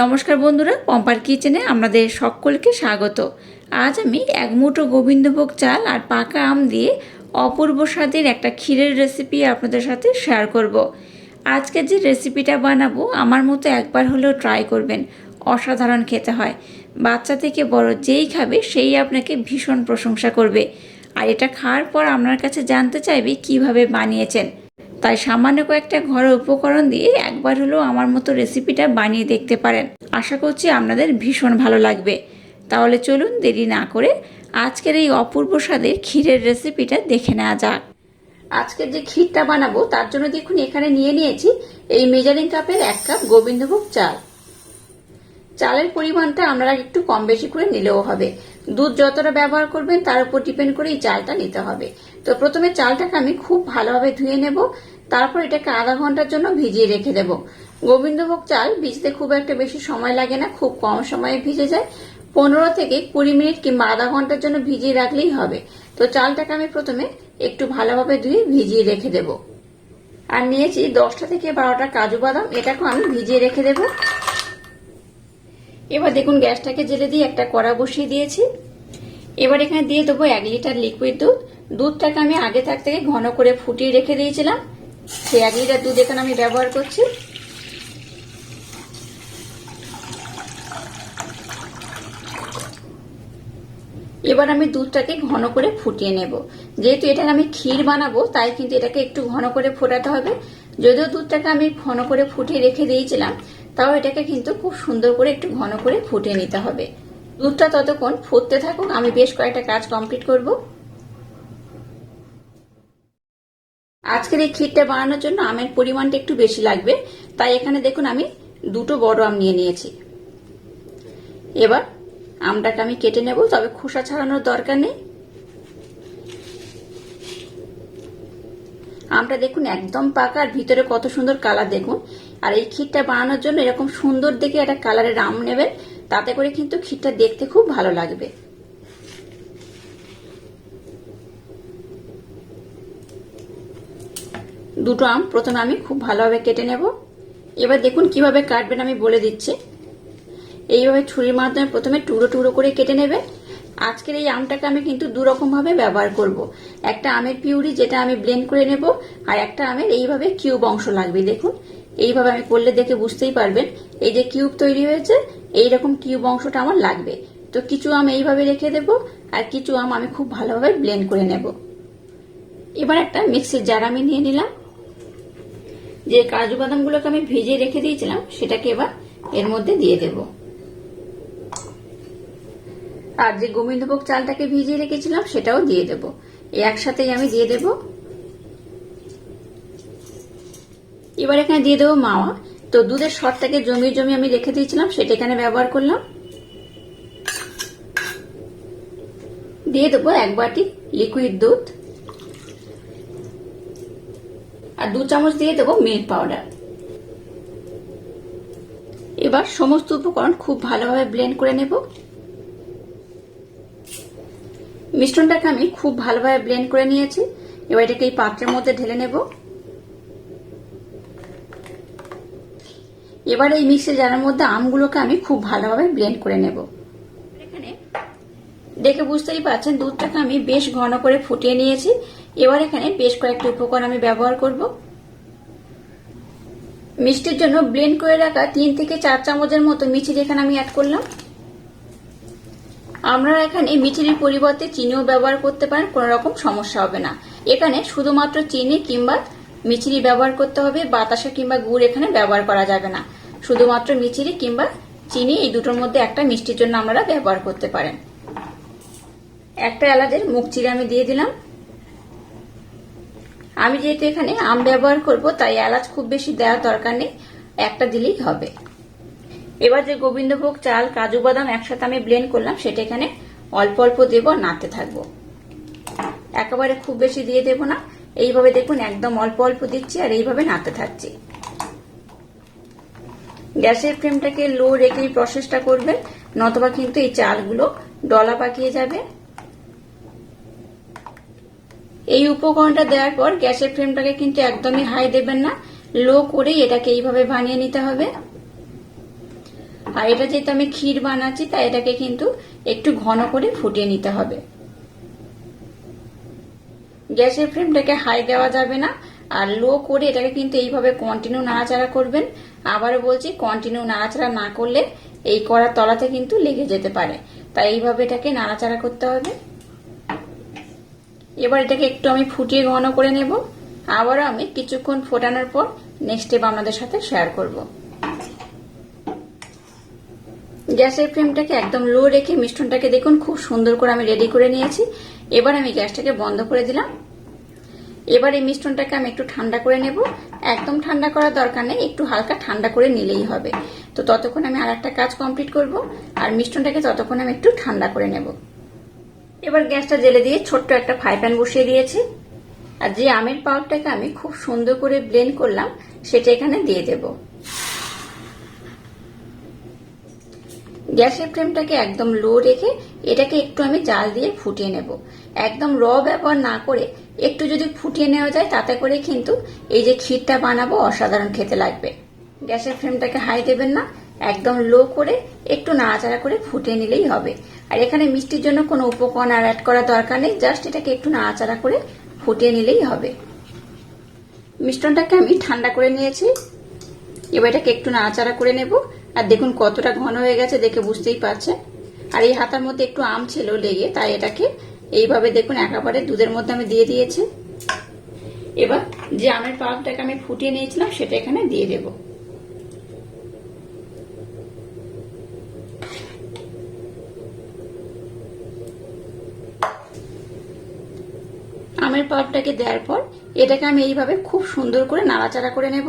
নমস্কার বন্ধুরা, পম্পার কিচেনে আমাদের সকলকে স্বাগত। আজ আমি এক মুঠো গোবিন্দভোগ চাল আর পাকা আম দিয়ে অপূর্ব স্বাদের একটা ক্ষীরের রেসিপি আপনাদের সাথে শেয়ার করব। আজকে যে রেসিপিটা বানাবো, আমার মতো একবার হলেও ট্রাই করবেন, অসাধারণ খেতে হয়। বাচ্চা থেকে বড় যেই খাবে, সেই আপনাকে ভীষণ প্রশংসা করবে। আর এটা খাওয়ার পর আপনার কাছে জানতে চাইবে কীভাবে বানিয়েছেন। তাই সামান্য কয়েকটা ঘরোয়া উপকরণ দিয়ে একবার হলেও আমার মতো রেসিপিটা বানিয়ে দেখতে পারেন। আশা করছি আপনাদের ভীষণ ভালো লাগবে। তাহলে চলুন দেরি না করে আজকের এই অপূর্ব স্বাদের ক্ষীরের রেসিপিটা দেখে নেওয়া যাক। আজকের যে ক্ষীরটা বানাবো, তার জন্য দেখুন এখানে নিয়ে নিয়েছি এই মেজারিং কাপের এক কাপ গোবিন্দভোগ চাল। চালের পরিমাণটা আপনারা একটু কম বেশি করে নিলেও হবে। দুধ যতটা ব্যবহার করবেন, তার উপর ডিপেন্ড করে এই চালটা নিতে হবে। তো প্রথমে চালটাকে আমি খুব ভালোভাবে ধুয়ে নেব। তারপর এটাকে আধা ঘণ্টার জন্য ভিজিয়ে রেখে দেব। গোবিন্দভোগ চাল ভিজতে খুব একটা বেশি সময় লাগে না, খুব কম সময়ে ভিজে যায়। পনেরো থেকে কুড়ি মিনিট কিংবা আধা ঘণ্টার জন্য ভিজিয়ে রাখলেই হবে। তো চালটাকে আমি প্রথমে একটু ভালোভাবে ধুয়ে ভিজিয়ে রেখে দেব। আর নিয়েছি দশটা থেকে বারোটা কাজু বাদাম, এটাকেও আমি ভিজিয়ে রেখে দেবো। এবার দেখুন গ্যাসটাকে জেলে দিয়ে একটা কড়া বসিয়ে দিয়েছি। এবার এখানে দিয়ে দেবো এক লিটার লিকুইড দুধ। দুধটাকে আমি আগে থাক থেকে ঘন করে ফুটিয়ে রেখে দিয়েছিলাম। সেই এক লিটার দুধ এখানে আমি ব্যবহার করছি। এবার আমি দুধটাকে ঘন করে ফুটিয়ে নেব। যেহেতু এটার আমি ক্ষীর বানাবো, তাই কিন্তু এটাকে একটু ঘন করে ফোটাতে হবে। যদিও দুধটাকে আমি ঘন করে ফুটিয়ে রেখে দিয়েছিলাম, তাও এটাকে কিন্তু খুব সুন্দর করে একটু ঘন করে ফুটিয়ে নিতে হবে। দুধটা ততক্ষণ ফুটতে থাকুক, আমি বেশ কয়েকটা কাজ কমপ্লিট করব। আজকের এই ক্ষীরটা বানানোর জন্য আমের পরিমাণটা একটু বেশি লাগবে। তাই এখানে দেখুন আমি দুটো বড় আম নিয়ে নিয়েছি। এবার আমটাকে আমি কেটে নেব, তবে খোসা ছাড়ানোর দরকার নেই। আমটা দেখুন একদম পাকা আর ভিতরে কত সুন্দর কালার দেখুন। আর এই ক্ষীরটা বানানোর জন্য এরকম সুন্দর দেখে একটা কালারের আম নেবেন, তাতে করে কিন্তু ক্ষীরটা দেখতে খুব ভালো লাগবে। দুটো আম। প্রথমে আমি খুব ভালোভাবে কেটে নেব। এবার দেখুন কীভাবে কাটবেন আমি বলে দিচ্ছি। এইভাবে ছুরির মাধ্যমে প্রথমে টুকরো টুকরো করে কেটে নেবে। আজকের এই আমটাকে আমি কিন্তু দু রকম ভাবে ব্যবহার করব। একটা আমের পিউরি যেটা আমি ব্লেন্ড করে নেব, আর একটা আমের এইভাবে কিউব অংশ লাগবে। দেখুন, এইভাবে আমি করলে দেখে বুঝতেই পারবেন। এই যে কিউব তৈরি হয়েছে এই রকম কিউব অংশটা আমার লাগবে। তো কিছু আম এইভাবে রেখে দেব, আর কিছু আম আমি খুব ভালোভাবে ব্লেন্ড করে নেব। এবার একটা মিক্সির জার আমি নিয়ে নিলাম। যে কাজু বাদামগুলোকে আমি ভেজে রেখে দিয়েছিলাম, সেটাকে এবার এর মধ্যে দিয়ে দেবো। আর যে গোবিন্দভোগ চালটাকে ভিজিয়ে রেখেছিলাম, সেটাও দিয়ে দেব। একসাথেই আমি দিয়ে দেব। এবার এখানে দিয়ে দেবো মাওয়া। তো দুধের সরটাকে জমিয়ে জমি আমি রেখে দিয়েছিলাম, সেটা এখানে ব্যবহার করলাম। দিয়ে দেবো এক বাটি লিকুইড দুধ। আর দু চামচ দিয়ে দেবো মিল্ক পাউডার। এবার সমস্ত উপকরণ খুব ভালোভাবে ব্লেন্ড করে নেব। মিশ্রণটাকে আমি খুব ভালোভাবে ব্লেন্ড করে নিয়েছি। এবার এটাকে এই পাত্রের মধ্যে ঢেলে নেব। এবার এই মিক্সি জারের মধ্যে আমগুলোকে আমি খুব ভালোভাবে ব্লেন্ড করে নেব। দেখে বুঝতেই পারছেন, দুধটাকে আমি বেশ ঘন করে ফুটিয়ে নিয়েছি। এবার এখানে বেশ কয়েকটি উপকরণ আমি ব্যবহার করব। মিষ্টির জন্য ব্লেন্ড করে রাখা তিন থেকে চার চামচের মতো মিষ্টি এখানে আমি অ্যাড করলাম। আমরা এখানে মিচিরির পরিবর্তে চিনিও ব্যবহার করতে পারেন, কোনো রকম সমস্যা হবে না। এখানে শুধুমাত্র চিনি কিংবা মিচিরি ব্যবহার করতে হবে, বাতাসা কিংবা গুড় এখানে ব্যবহার করা যাবে না। শুধুমাত্র মিচিরি কিংবা চিনি, এই দুটোর মধ্যে একটা মিষ্টির জন্য আপনারা ব্যবহার করতে পারেন। একটা এলাচের মুখ চিরে আমি দিয়ে দিলাম। আমি যেহেতু এখানে আম ব্যবহার করব, তাই এলাচ খুব বেশি দেওয়ার দরকার নেই, একটা দিলেই হবে। এবার যে গোবিন্দভোগ, চাল, কাজু বাদাম একসাথে আমি ব্লেন্ড করলাম, সেটা এখানে অল্প অল্প দেবো নাড়তে থাকব। একেবারে খুব বেশি দিয়ে দেব না। এইভাবে দেখুন, একদম অল্প অল্প দিচ্ছি আর এইভাবে নাড়তে থাকছি। গ্যাসের ফ্লেমটাকে লো রেখেই প্রসেসটা করবেন, নতবা কিন্তু এই চালগুলো ডলা পাকিয়ে যাবে। এই উপকরণটা দেওয়ার পর গ্যাসের ফ্লেমটাকে কিন্তু একদমই হাই দেবেন না লো করেই এটাকে এইভাবে বানিয়ে নিতে হবে। আর এটা যেহেতু আমি ক্ষীর বানাচ্ছি, তাই এটাকে কিন্তু একটু ঘন করে ফুটিয়ে নিতে হবে। গ্যাসের ফ্লেমটাকে হাই দেওয়া যাবে না, আর লো করে এটাকে কিন্তু এইভাবে কন্টিনিউ নাড়াচাড়া করবেন। আবারও বলছি কন্টিনিউ নাড়াচাড়া না করলে এই কড়ার তলাতে কিন্তু লেগে যেতে পারে। তাই এইভাবে এটাকে নাড়াচাড়া করতে হবে। এবার এটাকে একটু আমি ফুটিয়ে ঘন করে নেব। আবারও আমি কিছুক্ষণ ফোটানোর পর নেক্সট স্টেপ আপনাদের সাথে শেয়ার করব। গ্যাসের ফ্লেমটাকে একদম লো রেখে মিষ্টনটাকে দেখুন, খুব সুন্দর করে আমি রেডি করে নিয়েছি। এবার আমি গ্যাসটাকে বন্ধ করে দিলাম। এবার এই মিষ্টনটাকে আমি একটু ঠান্ডা করে নেব। একদম ঠান্ডা করার দরকার নেই, একটু হালকা ঠান্ডা করে নিলেই হবে। তো ততক্ষণ আমি আর একটা কাজ কমপ্লিট করব, আর মিষ্টনটাকে ততক্ষণ আমি একটু ঠান্ডা করে নেব। এবার গ্যাসটা জেলে দিয়ে ছোট্ট একটা ফ্রাই প্যান বসিয়ে দিয়েছি। আর যে আমের পাউডারটাকে আমি খুব সুন্দর করে ব্লেন্ড করলাম, সেটা এখানে দিয়ে দেব। গ্যাসের ফ্লেমটাকে একদম লো রেখে এটাকে একটু আমি জাল দিয়ে ফুটিয়ে নেব। একদম র ব্যবহার না করে একটু যদি ফুটিয়ে নেওয়া যায়, তাতে করে কিন্তু এই যে ক্ষীরটা বানাবো অসাধারণ খেতে লাগবে। গ্যাসের ফ্লেমটাকে হাই দেবেন না, একদম লো করে একটু নাড়াচাড়া করে ফুটিয়ে নিলেই হবে। আর এখানে মিষ্টির জন্য কোনো উপকরণ আর অ্যাড করার দরকার নেই জাস্ট এটাকে একটু নাড়াচাড়া করে ফুটিয়ে নিলেই হবে। মিষ্টনটাকে আমি ঠান্ডা করে নিয়েছি। এবার এটাকে একটু নাড়াচাড়া করে নেব। আর দেখুন কতটা ঘন হয়ে গেছে দেখে বুঝতেই পারছেন। আর এই হাতার মধ্যে একটু আম ছিল লেগে, তাই এটাকে এইভাবে দেখুন একেবারে দুধের মধ্যে আমি দিয়ে দিয়েছি। এবার যে আমের পাল্পটাকে আমি ফুটিয়ে নিয়েছিলাম, সেটা এখানে দিয়ে দেব। আমের পাল্পটাকে দেওয়ার পর এটাকে আমি এইভাবে খুব সুন্দর করে নাড়াচাড়া করে নেব।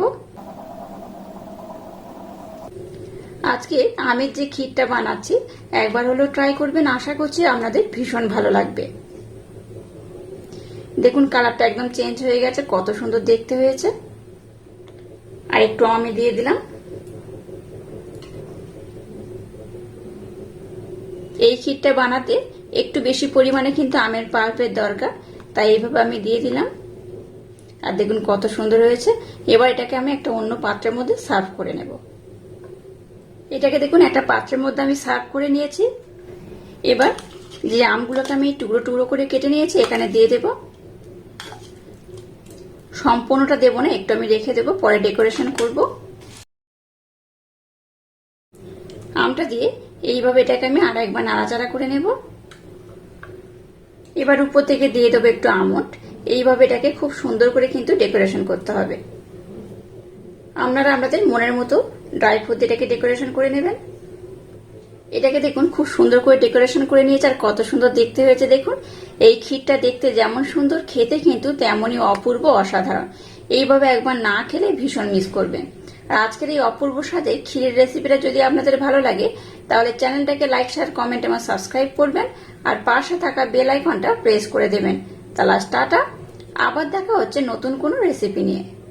আজকে আমের যে ক্ষীরটা বানাচ্ছি, একবার হলো ট্রাই করবেন, আশা করছি আপনাদের ভীষণ ভালো লাগবে। দেখুন কালারটা একদম চেঞ্জ হয়ে গেছে, কত সুন্দর দেখতে হয়েছে। আর একটু আমি দিয়ে দিলাম। এই ক্ষীরটা বানাতে একটু বেশি পরিমাণে কিন্তু আমের পাল্পের দরকার। তাই এইভাবে আমি দিয়ে দিলাম। আর দেখুন কত সুন্দর হয়েছে। এবার এটাকে আমি একটা অন্য পাত্রের মধ্যে সার্ভ করে নেব। এটাকে দেখুন, একটা পাত্রের মধ্যে আমি সার্ভ করে নিয়েছি। এবার যে আমগুলোকে আমি টুকরো টুকরো করে কেটে নিয়েছি, এখানে দিয়ে দেব। সম্পূর্ণটা দেবো না, একটু আমি রেখে দেবো, পরে ডেকোরেশন করব। আমটা দিয়ে এইভাবে এটাকে আমি আর একবার নাড়াচাড়া করে নেব। এবার উপর থেকে দিয়ে দেবো একটু আমন্ড। এইভাবে এটাকে খুব সুন্দর করে কিন্তু ডেকোরেশন করতে হবে। আপনারা আপনাদের মনের মতো ড্রাই ফ্রুট এটাকে ডেকোরেশন করে নেবেন। এটাকে দেখুন, খুব সুন্দর করে ডেকোরেশন করে নিয়েছে আর কত সুন্দর দেখতে হয়েছে দেখুন। এই ক্ষীরটা দেখতে যেমন সুন্দর, খেতে কিন্তু তেমনই অপূর্ব, অসাধারণ। এইভাবে একবার না খেলে ভীষণ মিস করবেন আর আজকের এই অপূর্ব স্বাদে ক্ষীরের রেসিপিটা যদি আপনাদের ভালো লাগে, তাহলে চ্যানেলটাকে লাইক শেয়ার কমেন্ট এবং সাবস্ক্রাইব করবেন। আর পাশে থাকা বেল আইকনটা প্রেস করে দেবেন। তাহলে টাটা। আবার দেখা হচ্ছে নতুন কোনো রেসিপি নিয়ে।